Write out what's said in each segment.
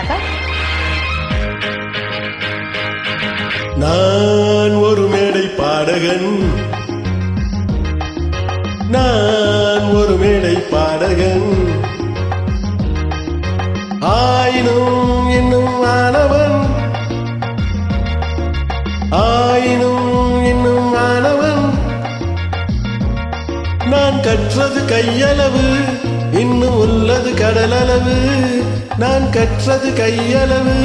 வணக்கம். நான் ஒரு மேடை பாடகன். நான் ஒரு மேடை பாடகன். ஆயினும் இன்னும் ஆனவன். ஆயினும் இன்னும் ஆனவன். நான் கற்றது கையளவு. இன்னும் உள்ளது கடலளவு நான் கற்றது கையளவு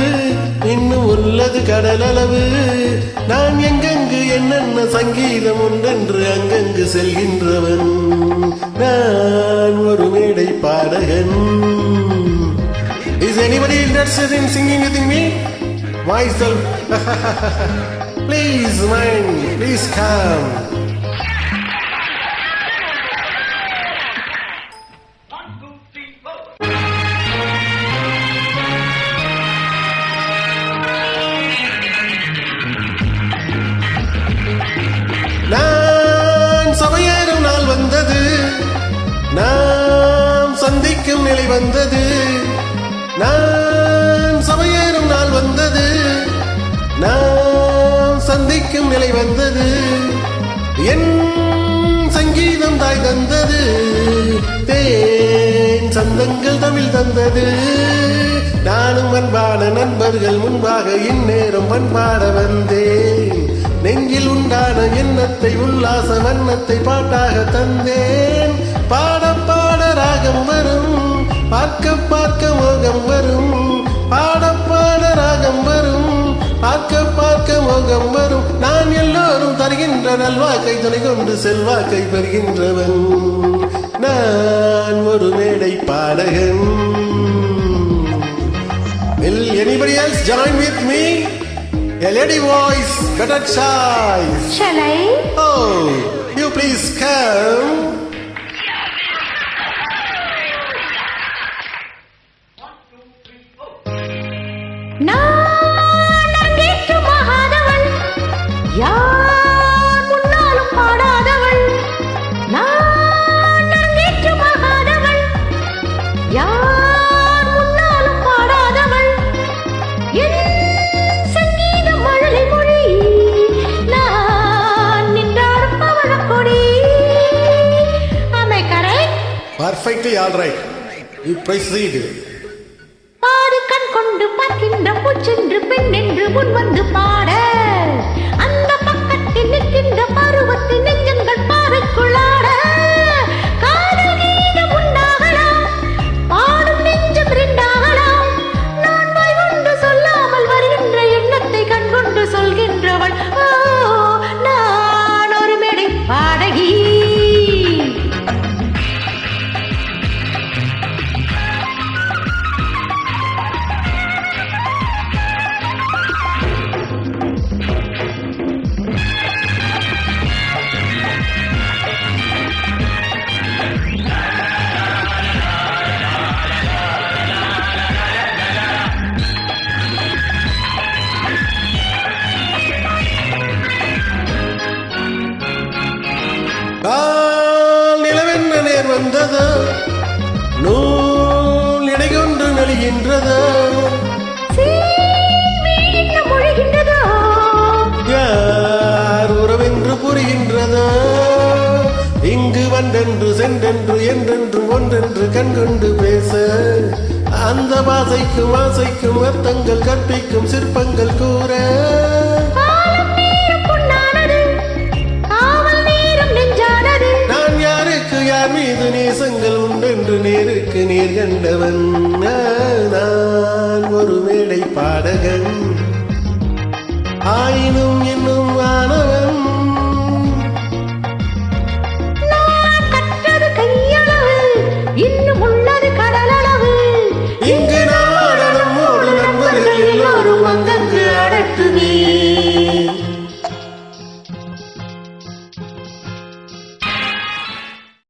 இன்னும் உள்ளது கடலளவு நான் எங்கெங்கு என்னென்ன சங்கீதம் உண்டென்று அங்கங்கு செல்கின்றவன் நான் ஒரு மேடை பாடகன் Is anybody interested in singing with me? Myself. please, mind, please come. வந்தது. நான் சபையேறும் நாள் வந்தது. நான் சந்திக்கும் நிலை வந்தது. என் சங்கீதம் தாய் தந்தது. தேன் சந்தங்கள் தமிழ் தந்தது. நானும் அன்பான நண்பர்கள் முன்பாக இந்நேரம் பண்பாட வந்தேன். நெஞ்சில் உண்டான எண்ணத்தை உல்லாச வண்ணத்தை பாட்டாக தந்தேன். பாட பாட ராகம் வரும் பார்க்க பார்க்க மோகம் வரும் பாட பாட ராகம் வரும் பார்க்க பார்க்க மோகம் வரும் நான் எல்லோரும் தருகின்ற நல்வாக்கை துணை கொண்டு செல்வாக்கை பெறுகின்றவன் நான் ஒரு மேடை பாடகன் Will anybody else join with me? A lady voice, better choice. ஷலை Oh, you please come. Perfectly all right you price ரீடு ஆடு கண் கொண்டு பார்க்கின்ற வந்ததோ நூல் இடை கொண்டு மொழிகின்றதோ? யார் உறவென்று புரிகின்றதோ? இங்கு வந்தென்று சென்றென்று என்றென்று ஒன்றென்று கண்கொண்டு பேச. அந்த பாசைக்கும் ஆசைக்கும் அர்த்தங்கள் கற்பிக்கும் சிற்பங்கள் கூற. நேர் நான் ஒரு மேடை பாடகன். ஆய்